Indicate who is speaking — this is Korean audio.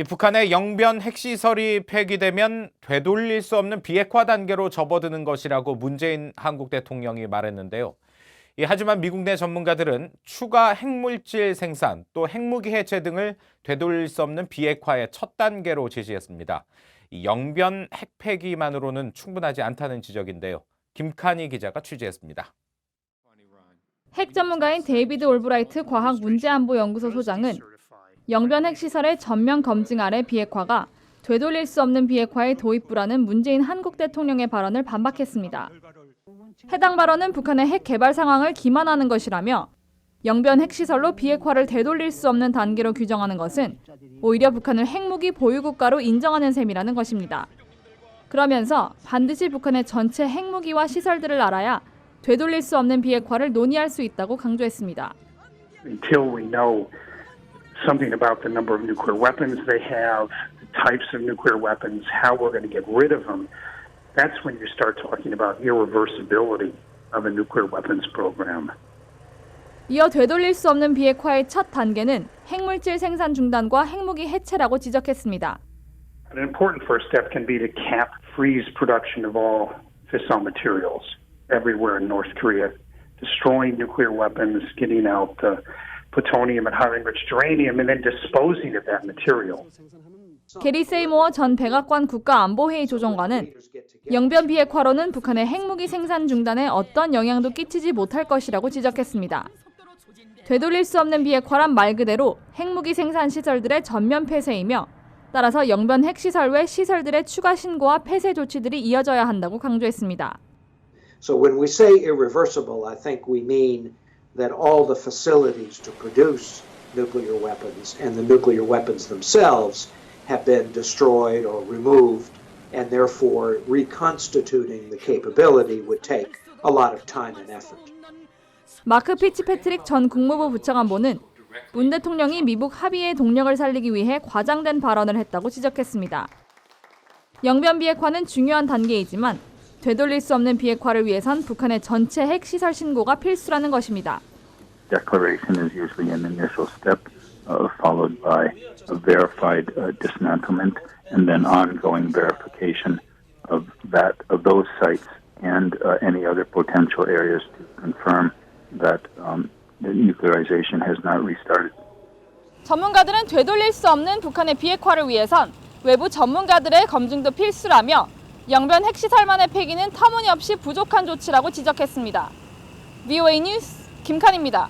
Speaker 1: 이 북한의 영변 핵시설이 폐기되면 되돌릴 수 없는 비핵화 단계로 접어드는 것이라고 문재인 한국 대통령이 말했는데요. 이 하지만 미국 내 전문가들은 추가 핵물질 생산 또 핵무기 해체 등을 되돌릴 수 없는 비핵화의 첫 단계로 제시했습니다. 이 영변 핵 폐기만으로는 충분하지 않다는 지적인데요. 김칸희 기자가 취재했습니다.
Speaker 2: 핵 전문가인 데이비드 올브라이트 과학 문제안보 연구소 소장은 영변 핵시설의 전면 검증 아래 비핵화가 되돌릴 수 없는 비핵화의 도입부라는 문재인 한국 대통령의 발언을 반박했습니다. 해당 발언은 북한의 핵 개발 상황을 기만하는 것이라며 영변 핵시설로 비핵화를 되돌릴 수 없는 단계로 규정하는 것은 오히려 북한을 핵무기 보유국가로 인정하는 셈이라는 것입니다. 그러면서 반드시 북한의 전체 핵무기와 시설들을 알아야 되돌릴 수 없는 비핵화를 논의할 수 있다고 강조했습니다.
Speaker 3: until we know something about the number of nuclear weapons they have, the types of nuclear weapons, how we're going to get rid of them, that's when you start talking about irreversibility of a nuclear weapons program.
Speaker 2: 이어 되돌릴 수 없는 비핵화의 첫 단계는 핵물질 생산 중단과 핵무기 해체라고 지적했습니다.
Speaker 3: An important first step can be to cap, freeze production of all fissile materials everywhere in North Korea, destroying nuclear weapons, getting out the plutonium and highly enriched uranium, and then disposing of that material.
Speaker 2: 게리 세이모어 전 백악관 국가안보회의 조정관은 영변 비핵 화로는 북한의 핵무기 생산 중단에 어떤 영향도 끼치지 못할 것이라고 지적했습니다. 되돌릴 수 없는 비핵화란 말 그대로 핵무기 생산 시설들의 전면 폐쇄이며 따라서 영변 핵시설 외 시설들의 추가 신고와 폐쇄 조치들이 이어져야 한다고 강조했습니다.
Speaker 4: So when we say irreversible, I think we mean that all the facilities to produce nuclear weapons and the nuclear weapons themselves have been destroyed or removed, and therefore reconstituting the capability would take a lot of time and effort.
Speaker 2: 마크 피츠패트릭 전 국무부 부차관보는 문 대통령이 미국 합의의 동력을 살리기 위해 과장된 발언을 했다고 지적했습니다. 영변 비핵화는 중요한 단계이지만 되돌릴 수 없는 비핵화를 위해선 북한의 전체 핵 시설 신고가 필수라는 것입니다.
Speaker 5: Declaration is usually an initial step, uh, followed by a verified uh, dismantlement, and then ongoing verification of that of those sites and uh, any other potential areas to confirm that um, the nuclearization has not restarted.
Speaker 2: 전문가들은 되돌릴 수 없는 북한의 비핵화를 위해선 외부 전문가들의 검증도 필수라며 영변 핵시설만의 폐기는 터무니없이 부족한 조치라고 지적했습니다. VOA 뉴스 김칸입니다.